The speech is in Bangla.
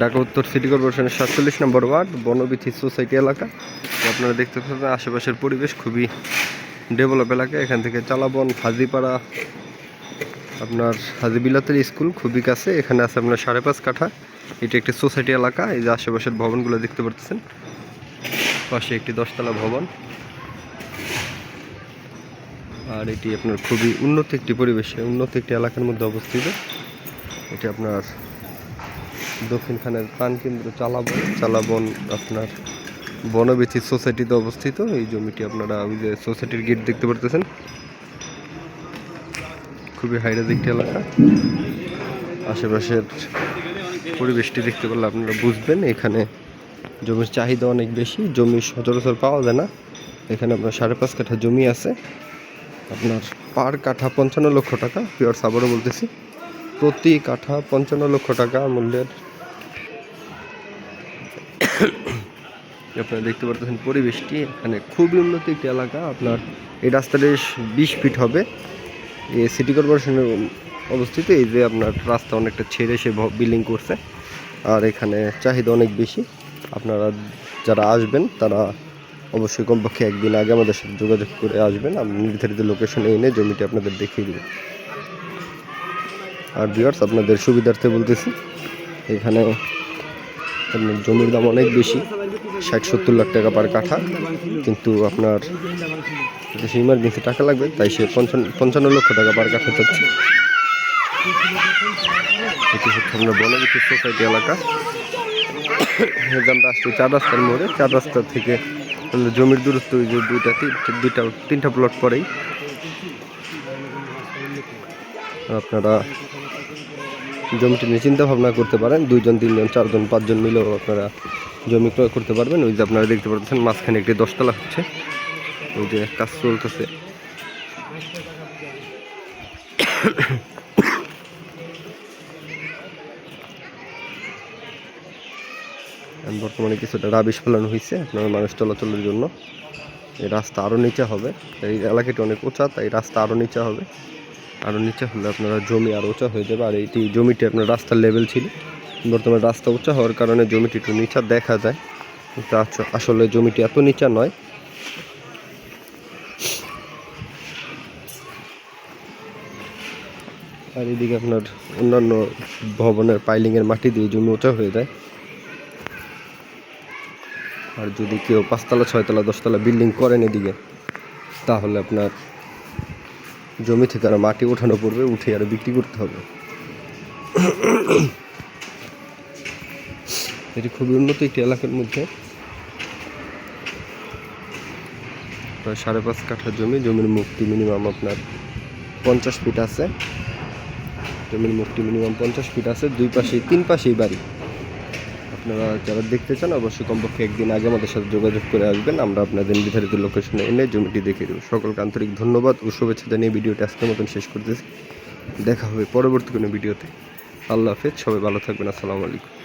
ঢাকা উত্তর সিটি কর্পোরেশনের সাতচল্লিশ নম্বর ওয়ার্ড, বনবিথি সোসাইটি এলাকা। আপনারা দেখতে পাচ্ছেন, আশেপাশের পরিবেশ খুবই ডেভেলপ এলাকা। এখান থেকে চালাবন, হাজিপাড়া, আপনার হাজি বিলাতের স্কুল খুবই কাছে। এখানে আছে আপনার সাড়ে পাঁচ কাঠা। এটি একটি সোসাইটি এলাকা, এই যে আশেপাশের ভবনগুলো দেখতে পাচ্ছেন। পাশে একটি দশতলা ভবন। আর এটি আপনার খুবই উন্নত একটি পরিবেশে, উন্নত একটি এলাকার মধ্যে অবস্থিত। এটি আপনার দক্ষিণখানের প্রাণকেন্দ্র চালাবন চালাবন আপনার বনবিথি সোসাইটিতে অবস্থিত। এই জমিটি আপনারা ওই যে সোসাইটির গেট দেখতে পারতেছেন। খুবই হাইরাজ একটি এলাকা। আশেপাশের পরিবেশটি দেখতে পারলে আপনারা বুঝবেন, এখানে জমির চাহিদা অনেক বেশি, জমি সচরাচর পাওয়া যায় না। এখানে আপনার সাড়ে পাঁচ কাঠা জমি আছে। আপনার পার কাঠা পঞ্চান্ন লক্ষ টাকা। পিওর সাবারও বলতেছি। প্রতি কাঠা পঞ্চান্ন লক্ষ টাকা মূল্যের। আপনারা দেখতে পারতেছেন পরিবেশটি। এখানে খুবই উন্নত একটি এলাকা। আপনার এই রাস্তাটি বিশ ফিট হবে। এই সিটি কর্পোরেশনের অবস্থিত। এই যে আপনার রাস্তা অনেকটা ছেড়ে সে বিল্ডিং করছে। আর এখানে চাহিদা অনেক বেশি। আপনারা যারা আসবেন, তারা অবশ্যই কমপক্ষে একদিন আগে আমাদের সাথে যোগাযোগ করে আসবেন। আমি নির্ধারিত লোকেশনে এনে জমিটি আপনাদের দেখিয়ে দেবো। আর ভিউয়ার্স আপনাদের সুবিধার্থে বলতেছি, এখানে আপনার জমির দাম অনেক বেশি, ষাট সত্তর লাখ টাকা পার কাঠা, কিন্তু আপনার দেশে ইমার্জেন্সি টাকা লাগবে, তাই সে পঞ্চান্ন লক্ষ টাকা পার কাঠা চাচ্ছে। এটি হচ্ছে আপনার বনবিদ্যুৎ সোসাইটি এলাকা। আমরা আসছি চার রাস্তার মোড়ে। চার রাস্তা থেকে জমির দূরত্ব ওই যে দুইটা দুইটা তিনটা প্লট পরেই। আপনারা জমিটি নিয়ে চিন্তা ভাবনা করতে পারেন, দুইজন, তিনজন, চারজন, পাঁচজন মিলেও আপনারা জমি ক্রয় করতে পারবেন। ওই যে আপনারা দেখতে পাচ্ছেন, মাঝখানে একটি দশতলা হচ্ছে। ওই যে কাজ চলতেছে। বর্তমানে কিছুটা রাবিশ ফেলানো হয়েছে আপনার মানুষ চলাচলের জন্য। এই রাস্তা আরও নিচে হবে। এই এলাকাটি অনেক উঁচা, তাই রাস্তা আরও নিচে হবে। আরও নিচে হলে আপনারা জমি আরও উঁচা হয়ে যাবে। আর এইটি জমিটি আপনার রাস্তার লেভেল ছিল। বর্তমানে রাস্তা উঁচা হওয়ার কারণে জমিটি একটু নিচা দেখা যায়। কিন্তু আসলে জমিটি এত নিচা নয়। আর এদিকে আপনার অন্যান্য ভবনের পাইলিংয়ের মাটি দিয়ে জমি উঁচা হয়ে যায়। আর যদি কেউ পাঁচতলা, ছয়তলা, দশতলা বিল্ডিং করেন এদিকে, তাহলে আপনার জমি থেকে আরও মাটি ওঠানো পড়বে, উঠে আরও বিক্রি করতে হবে। এটি খুবই উন্নত একটি এলাকার মধ্যে। প্রায় সাড়ে পাঁচ কাঠা জমি, জমির মুক্তি মিনিমাম আপনার পঞ্চাশ ফিট আছে। জমির মুক্তি মিনিমাম পঞ্চাশ ফিট আছে, দুই পাশেই, তিন পাশেই বাড়ি। আপনারা যারা দেখতে চান, অবশ্যই কমপক্ষে একদিন আগে আমাদের সাথে যোগাযোগ করে আসবেন। আমরা আপনাদের নির্ধারিত লোকেশনে এনে জমিটি দেখে দেবো। সকলকে আন্তরিক ধন্যবাদ ও শুভেচ্ছা জানিয়ে ভিডিওটি আজকের মতন শেষ করতেছি। দেখা হবে পরবর্তী কোনো ভিডিওতে। আল্লাহ হাফেজ, সবাই ভালো থাকবেন। আসসালামু আলাইকুম।